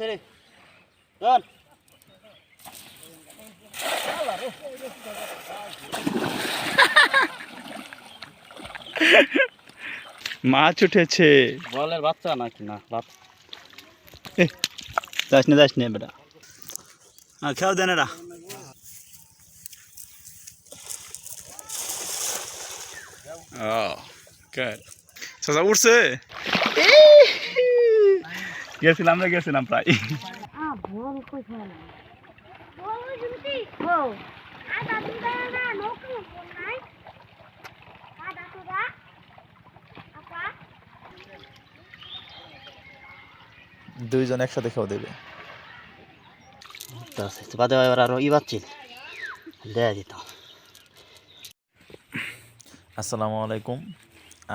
ধরে। মাছ উঠেছে। বলের বাচ্চা নাকি? না যাস না যাস না বেটা। হ্যাঁ খেয়াল দেন এরা ও good. চাচা উঠছে? গেছিলাম আমরা গেছিলাম প্রায়? দুইজন একসাথে খাওয়া দেবে। বাদে এবার আরও ই বাচ্চি। দেয়া দিতাম আসসালামু আলাইকুম।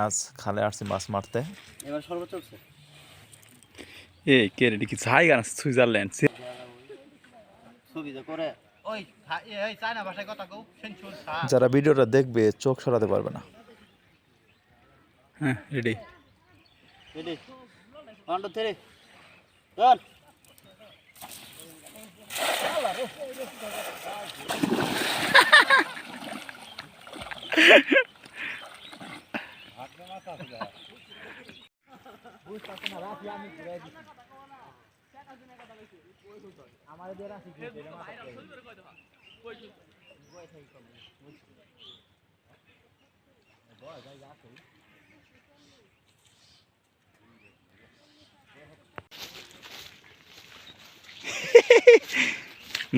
আজ খালে আসছি মাছ মারতে। এবার সর্বোচ্চ এ কে কি না সুইজারল্যান্ড ছবি যে করে। ওই এই চায়না ভাষায় কথা কও সেনচুর যারা ভিডিওটা দেখবে চোখ সরাতে পারবে না। হ্যাঁ ready ready one two three চল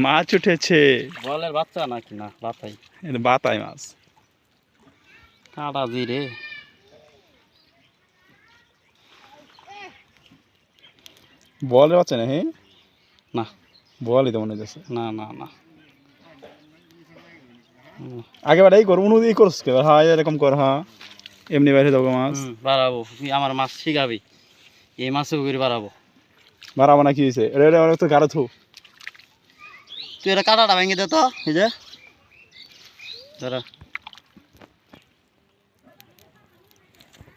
মাছ উঠেছে। বলের বাচ্চা নাকি? না এটা বাতাই মাছ। কাটা জিরে। বলের বাচ্চা না হ্যাঁ না। বলই তো মনে হচ্ছে না না না। আগে বারে এই কর উনু এই করছ কে? হ্যাঁ এরকম কর হ্যাঁ। এমনি বাইরে দেবো মাছ। বাড়াবো। আমার মাছ শিখাবি? এই মাছও করে বাড়াবো। বাড়াবো না কি হয়েছে এটা এটা তো গাড়ো থু। তুই এটা কাটাটা ভেঙে দে তো এই যে।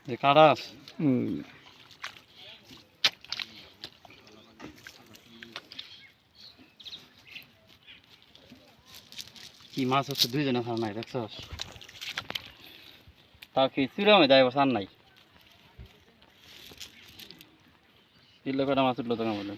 এই কাটা। হুম। কি মাছ হচ্ছে দুইজনে খার নাই, দেখছস? তা কি চুরামে যাই বসার নাই? কিলো কটা মাছ উঠল তোকে বলেন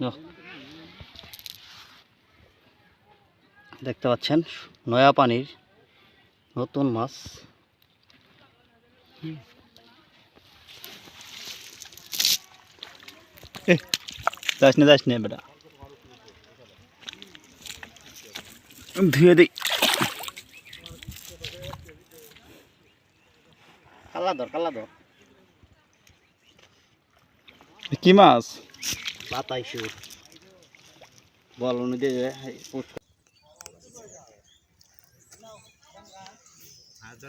নাও। দেখতে পাচ্ছেন, নয়া পানির নতুন মাছ। যাস না যাস না বেটা। ধুয়ে দিই কালা ধর কালা ধর। কি মাছ? বাতাই সুর বল অনুযায়ী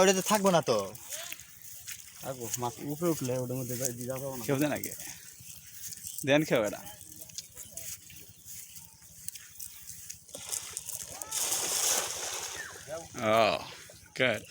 ওটাতে থাকব না তো। থাকব মাছ উপরে উঠলে ওটার মধ্যে দিয়ে যাব না। খেয়ে দেন আগে দেন খেয়ে এরা। Oh, good.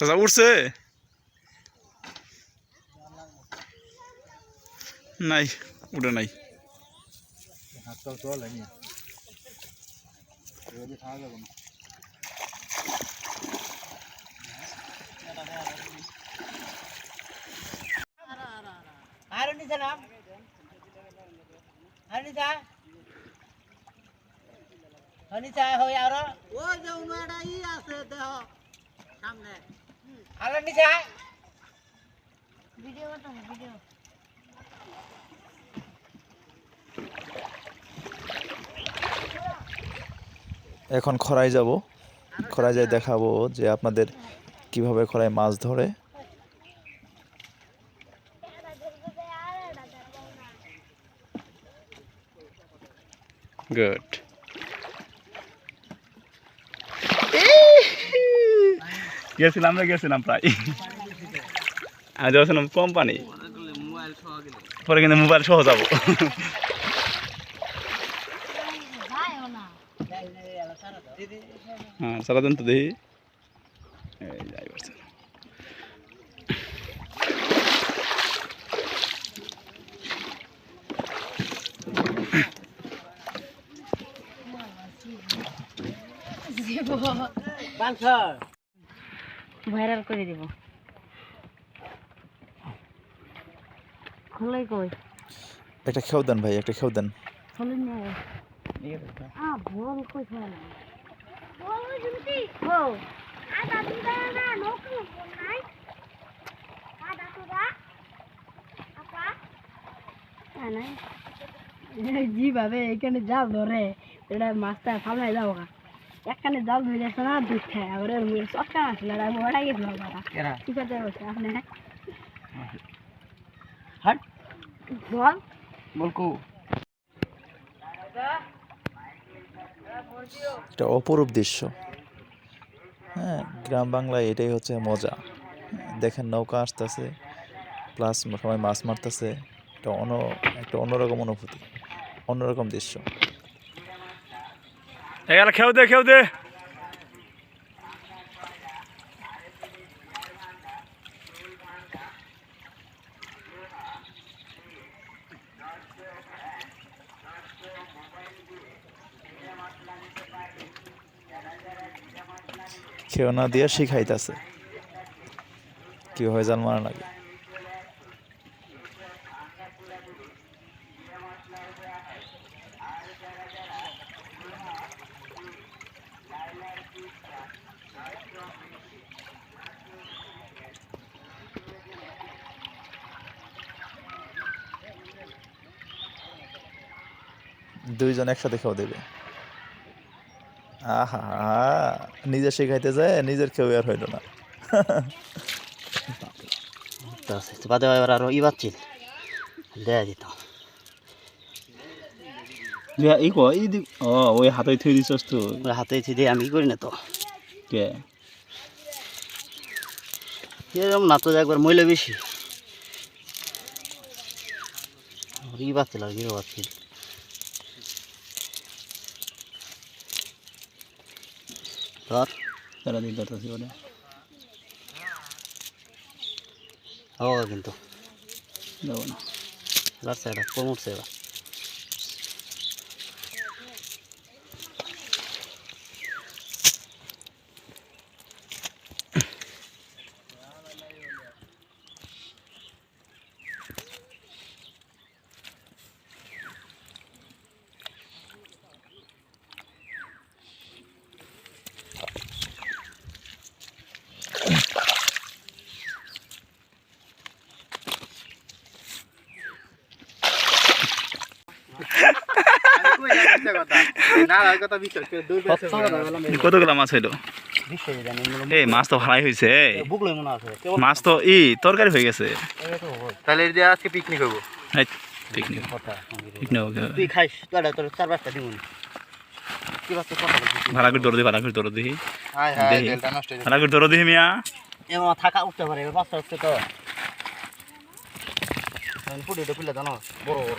চাচা উঠছে নাই উঠে নাই নিচে নিচে হই আর ওই যে উনাটা ই আছে দেহ সামনে আর নিচে ভিডিও ভিডিও এখন খরায় যাব। খরায় যাই দেখাবো যে আপনাদের কীভাবে খরায় মাছ ধরে। গুড গেছিলাম রে, গেছিলাম প্রায়। আজ যাচ্ছিলাম কোম্পানি। মোবাইল পরে কিন্তু মোবাইল সহ যাব। হ্যাঁ সারাদিন তো দেখি। যাই পারছে বাংশর ভাইরাল করে দিব। খোলাই কই? একটা খেউ দেন ভাই একটা খেউ দেন। খোলেন নিয়ে আ বল কই বল জুতি ও আ দাদু না নৌকা নাই। আ দাদু দা আপা নাই। যেভাবে এখানে জাল ধরে এটা মাছটা সামনে যাব গা। একখানে জাল ধরে যাচ্ছে না দুধ খায়। আবার চটকা আসলে আর গেছিল বাবা কেরা কি করতে বসে আপনি হাট বল। বলকু একটা অপরূপ দৃশ্য। হ্যাঁ গ্রাম বাংলায় এটাই হচ্ছে মজা। দেখেন নৌকা আসতেছে প্লাস সবাই মাছ মারতেছে। একটা অন্য একটা অন্যরকম অনুভূতি অন্যরকম দৃশ্য। এগারো খেউ দে খেউ দে। খেওনা দিয়ে শিখাইতেছে। কীভাবে জাল মারা লাগে দুইজন একসাথে খাওয়া দেবে। আহা নিজে শেখাইতে যায় নিজের কেউ আর হইল না। বাদে এবার আরও ই বাচ্চিল দেয়া দিত ই কো ই ও ওই হাতে থুই দিছস তো। হাতে দিয়ে আমি করি না তো। কে? এরকম না তো একবার মহিলা বেশি। ই বাচ্চিল আর গিরো বাচ্চিল ধর তারা দিন ধরতেছি ওরে হবে কিন্তু। যাব না। লাস্ট এটা কম উঠছে এবার। কতগুলা মাছ হইল? এই মাছ তো ভালাই হয়েছে মনে মাছ তো ই তরকারি হয়ে গেছে। তাহলে আজকে পিকনিক হব। পিকনিক তুই খাইস তোর তোর চার পাঁচটা দিব ভাড়া করে দৌড় দিই ভাড়া করে দৌড় দিই হাই হাই দেহি। তেলটা নষ্ট ভাড়া করে দৌড় দিই মিয়া। এমন থাকা উঠতে পারে এবার বাচ্চা তো। পুটিটা পিলে জানো বড় বড়।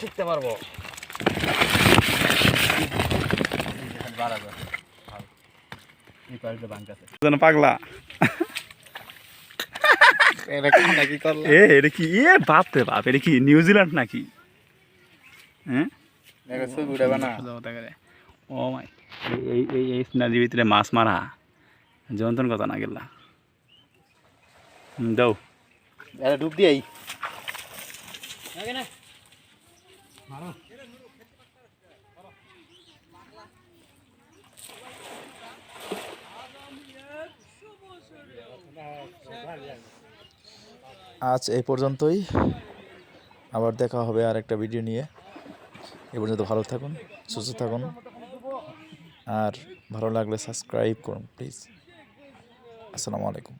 ঠিকতে পারব। কান্না কি করল? এ এটা কি? এ বাপ রে বাপ এটা কি নিউজিল্যান্ড নাকি? হ্যাঁ দেখো ছবি উঠাবে ও মাই। এই এই এই নদীর ভিতরে মাছ মারা। যন্তন কথা না গেলা। দাও। এটা ডুব দিয়াই। আজ এই পর্যন্তই। আবার দেখা হবে আর একটা ভিডিও নিয়ে। এ পর্যন্ত ভালো থাকুন সুস্থ থাকুন। আর ভালো লাগলে সাবস্ক্রাইব করুন প্লিজ আসসালামু আলাইকুম।